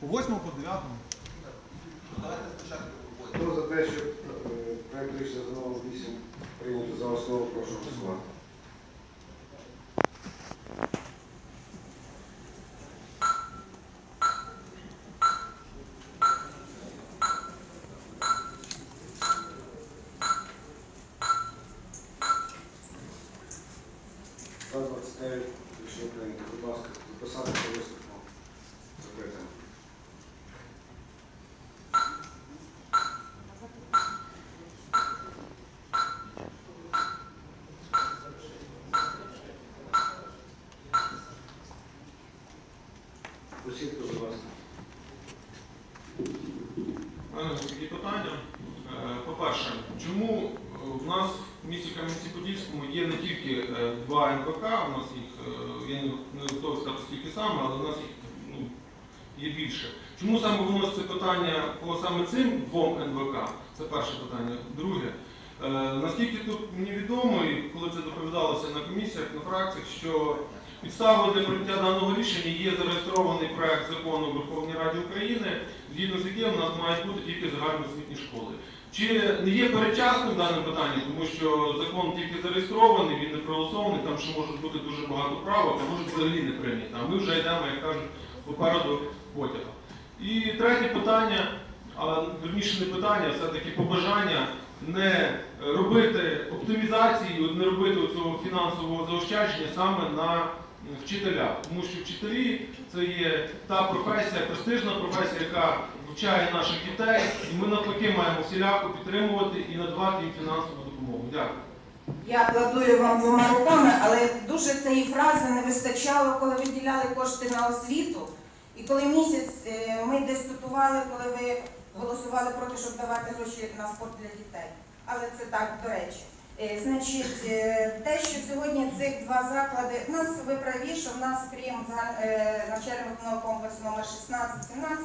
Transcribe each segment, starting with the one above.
По 8 по 9. Давайте спочатку по Хто за те, щоб проєкт проект рішення за номером 8 прийняти за основу, прошу голосувати. За 29 рішення прийнято. Будь ласка, записати по виступу. Закритим. Усіх, будь ласка. У мене такі питання. Е, По-перше, чому е, в нас в місті Кам'янці-Подільському є не тільки е, два НВК, у нас їх, е, я не не готовий скільки саме, але в нас ну, є більше. Чому саме виноситься питання по саме цим двом НВК? Це перше питання. Друге, е, наскільки тут мені відомо, і коли це доповідалося на комісіях, на фракціях, що підставою для прийняття даного рішення є зареєстрований проект закону в Верховній Раді України, згідно з яким у нас мають бути тільки загальноосвітні школи. Чи не є передчасним дане питання, тому що закон тільки зареєстрований, він не проголосований, там ще можуть бути дуже багато правок, а може взагалі не прийнято. А ми вже йдемо, як кажуть, попереду потяга. І третє питання, а верніше не питання, а все-таки побажання не робити оптимізації, не робити цього фінансового заощадження саме на вчителях. Тому що вчителі це є та професія, престижна професія, яка вчає наших дітей, і ми навпаки маємо всіляко підтримувати і надавати їм фінансову допомогу. Дякую. Я аплодую вам двома руками, але дуже цієї фрази не вистачало, коли виділяли кошти на освіту. І коли місяць е, ми дискутували, коли ви голосували проти, щоб давати гроші на спорт для дітей. Але це так, до речі. Е, Значить, е, те, що сьогодні цих два заклади, в нас ви праві, що в нас крім е, навчально-виховного комплексу номер 16-17,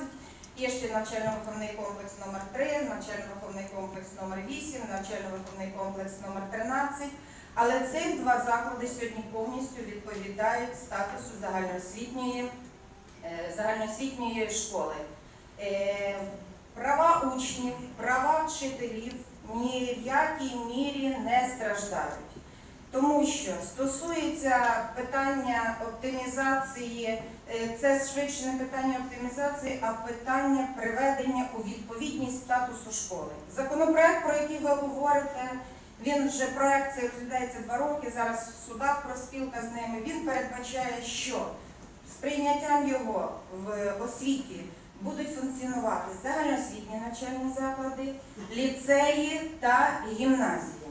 є ще навчально-виховний комплекс номер 3, навчально-виховний комплекс номер 8, навчально-виховний комплекс номер 13. Але цих два заклади сьогодні повністю відповідають статусу загальноосвітньої, загальноосвітньої школи. Права учнів, права вчителів ні в якій мірі не страждають. Тому що стосується питання оптимізації, е, це швидше не питання оптимізації, а питання приведення у відповідність статусу школи. Законопроект, про який ви говорите, він вже проект цей розглядається два роки. Зараз в судах проспілка з ними. Він передбачає, що з прийняттям його в освіті будуть функціонувати загальноосвітні навчальні заклади, ліцеї та гімназії.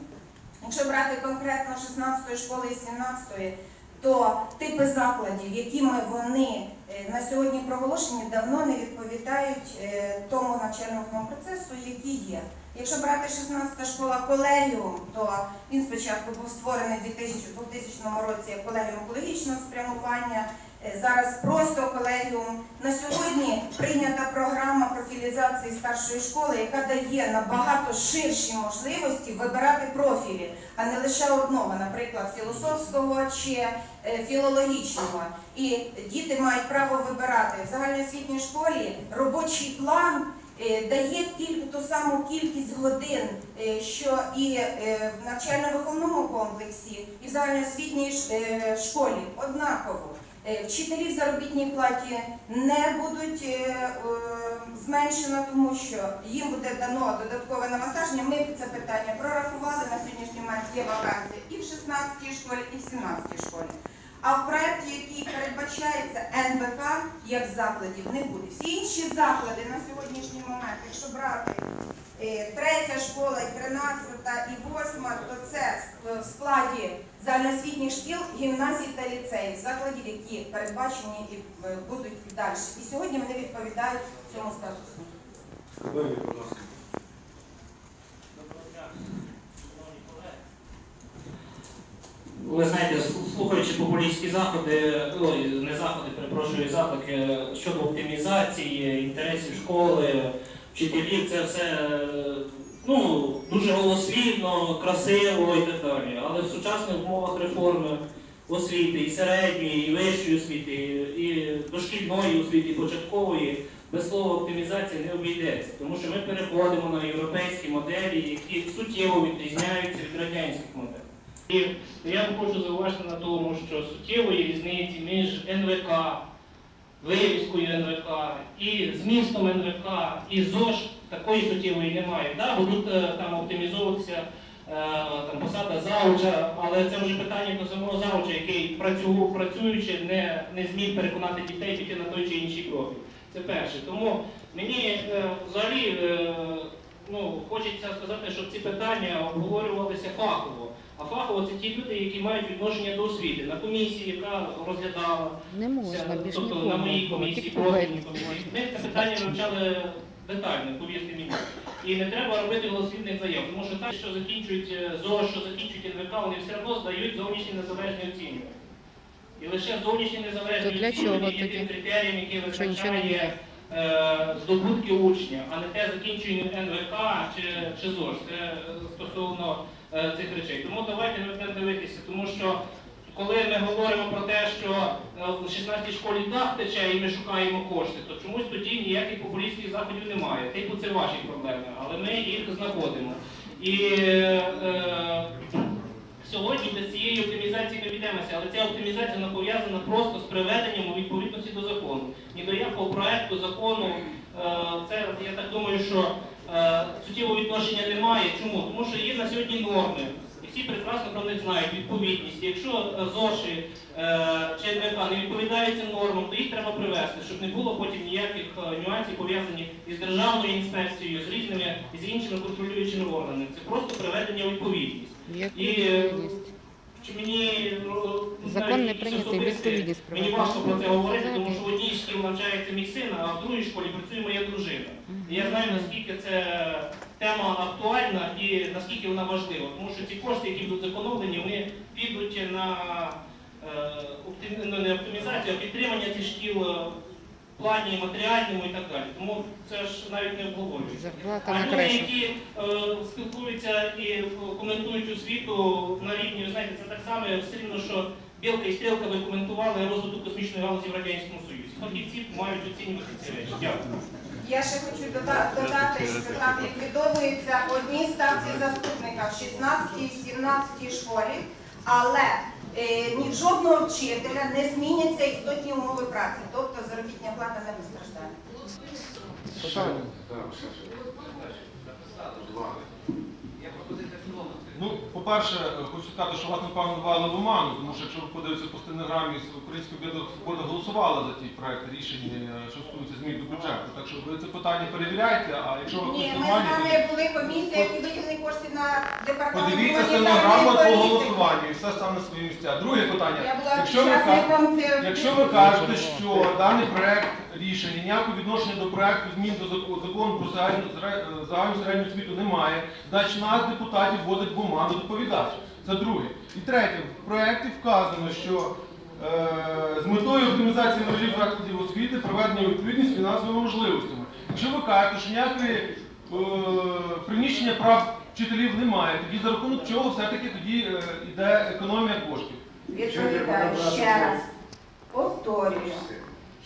Якщо брати конкретно 16 школи і 17, то типи закладів, якими вони е, на сьогодні проголошені, давно не відповідають е, тому навчальному процесу, який є. Якщо брати 16 школа колегіум, то він спочатку був створений у 2000 2000 році як колегіум екологічного спрямування. Е, Зараз просто колегіум. На сьогодні прийнята програма профілізації старшої школи, яка дає набагато ширші можливості вибирати профілі, а не лише одного, наприклад, філософського чи е, філологічного. І діти мають право вибирати в загальноосвітній школі робочий план. е, Дає тільки ту саму кількість годин, що і в навчально-виховному комплексі, і в загальноосвітній школі однаково. Е, Вчителі заробітній платі не будуть е, е, зменшено, тому що їм буде дано додаткове навантаження. Ми це питання прорахували на сьогоднішній момент є вакансії і в 16 школі, і в 17 школі. А в проєкті, який передбачається НВК, як закладів, не буде. Всі інші заклади на сьогоднішній момент, якщо брати е, третя школа, і 13 і 8, то це в складі загальноосвітніх шкіл, гімназій та ліцеїв, закладів, які передбачені і е, будуть далі. І сьогодні вони відповідають цьому статусу. Ви знаєте, слухаючи популістські заходи, ой, не заходи, перепрошую, заклики щодо оптимізації інтересів школи, вчителів, це все е, ну, дуже голослівно, красиво і так далі. Але в сучасних умовах реформи освіти, і середньої, і вищої освіти, і дошкільної освіти, і початкової, без слова оптимізація не обійдеться. Тому що ми переходимо на європейські моделі, які суттєво відрізняються від радянських моделей. І я хочу зауважити на тому, що суттєвої різниці між НВК, вивіскою НВК і змістом НВК і ЗОЖ такої суттєвої немає. Да, будуть е, там оптимізовуватися е, там, посада зауча, але це вже питання до самого зауча, який працю, працюючи не, не зміг переконати дітей піти на той чи інший профіль. Це перше. Тому мені е, взагалі ну, хочеться сказати, щоб ці питання обговорювалися фахово. А фахово це ті люди, які мають відношення до освіти. На комісії, яка розглядала Не можна більш тобто нікому. на моїй комісії, профільній комісії. Ми це питання вивчали детально, повірте мені. І не треба робити голослівних заяв, тому що так, що закінчують е, ЗОЖ, що закінчують НВК, вони все одно здають зовнішні незалежні оцінювання. І лише зовнішні незалежні То для чого є тоді? тим критерієм, який Якщо нічого не визначає здобутки учня, а не те закінчення НВК чи, чи ЗОЖ. Це е, стосовно е, цих речей. Тому давайте ми будемо дивитися, тому що коли ми говоримо про те, що е, в 16 школі дах тече і ми шукаємо кошти, то чомусь тоді ніяких популістських заходів немає. Типу це ваші проблеми, але ми їх знаходимо. І е, сьогодні без цієї оптимізації не обійдемося, але ця оптимізація вона пов'язана просто з приведенням у відповідності до закону. Ні до якого проекту закону, е, це я так думаю, що е, суттєвого відношення немає. Чому? Тому що є на сьогодні норми. І всі прекрасно про них знають відповідність. Якщо е, ЗОШі чи НВК не відповідають цим нормам, то їх треба привести, щоб не було потім ніяких нюансів пов'язаних із державною інспекцією, з різними з іншими контролюючими органами. Це просто приведення відповідність. І, відповідність? Ну, Закон не прийнятий, відповідність Мені важко про це говорити, тому що в одній школі навчається мій син, а в другій школі працює моя дружина. І я знаю, наскільки це тема актуальна і наскільки вона важлива. Тому що ці кошти, які будуть зекономлені, вони підуть на е, ну, не оптимізацію, а підтримання цих шкіл е, в плані матеріальному і так далі. Тому це ж навіть не обговорюється. А люди, які е, спілкуються і е, коментують освіту на рівні, ви знаєте, це так само все рівно, що білка і стрілка ви коментували розвиток космічної галузі в Радянському Союзі. Фахівці мають оцінювати ці речі. Дякую. Я ще хочу додати, що там ліквідовуються одні ставці заступника в 16-17 школі, але ні жодного вчителя не зміняться істотні умови праці, тобто заробітня плата не постраждає. Питання? Так, ще що. Два. Є пропозиція в цілому. Ну, по-перше, е, хочу сказати, що вас напевно ввели в оману, тому що якщо ви подивитеся по стенограмі, Українська свобода голосувала за ті проект рішення, е, що стосується змін до бюджету. Так що ви це питання перевіряйте, а якщо ви Ні, ми з нормальні, вами були комісія, які виділені кошти на департамент подивіться стенограму по політики. голосуванню і все стане на свої місця. Друге питання. Я була Якщо ви, ка- учасником цього. якщо ви кажете, що даний проект рішення ніякого відношення до проекту змін до закону про загальну, е, загальну середню освіту немає, значить нас, депутатів, вводить в оману доповідач. Це друге. І третє, в проєкті вказано, що е, з метою оптимізації мережі закладів освіти проведення відповідність фінансовими можливостями. Якщо ви кажете, що ніякої е, приміщення прав вчителів немає, тоді за рахунок чого все-таки тоді е, йде економія коштів? Відповідаю ще раз. Повторюю,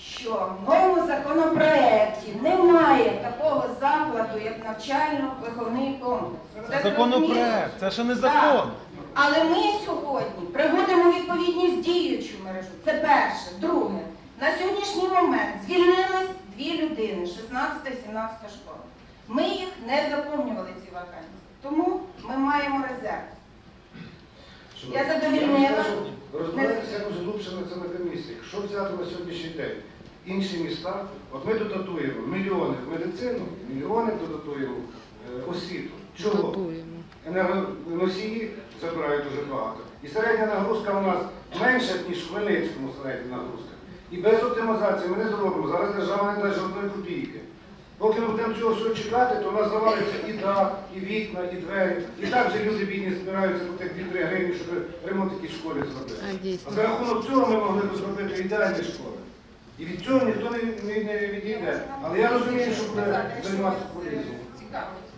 що в новому законопроекті немає такого закладу, як навчально-виховний комплекс. Це законопроект, це ще не закон. Але ми сьогодні приводимо відповідність діючу мережу. Це перше. Друге, на сьогоднішній момент звільнились дві людини, 16-17 школа. Ми їх не заповнювали ці вакансії. Тому ми маємо резерв. Я задовільнила. Розбирайтеся якось глибше на це на комісії. Що взяти на сьогоднішній день? Інші міста, от ми додатуємо мільйони в медицину, мільйони додатуємо е, освіту. Чого? Енергоносії забирають дуже багато. І середня нагрузка у нас менша, ніж в Хмельницькому середня нагрузка. І без оптимізації ми не зробимо. Зараз держава не дасть жодної копійки. Поки ми будемо цього всього чекати, то у нас завалиться і дах, і вікна, і двері. І так же люди бідні збираються по тих 2-3 гривні, щоб ремонт якійсь школі зробити. А за рахунок цього ми могли б зробити ідеальні школи. І від цього ніхто не, не, не відійде. Але я розумію, що буде займатися політикою.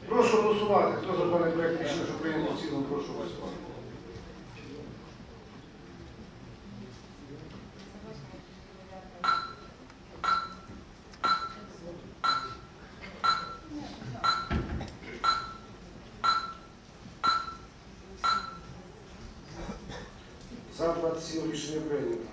Прошу голосувати. Хто за даний проект рішення, що прийнято в цілому, прошу голосувати. За 27 рішення прийнято.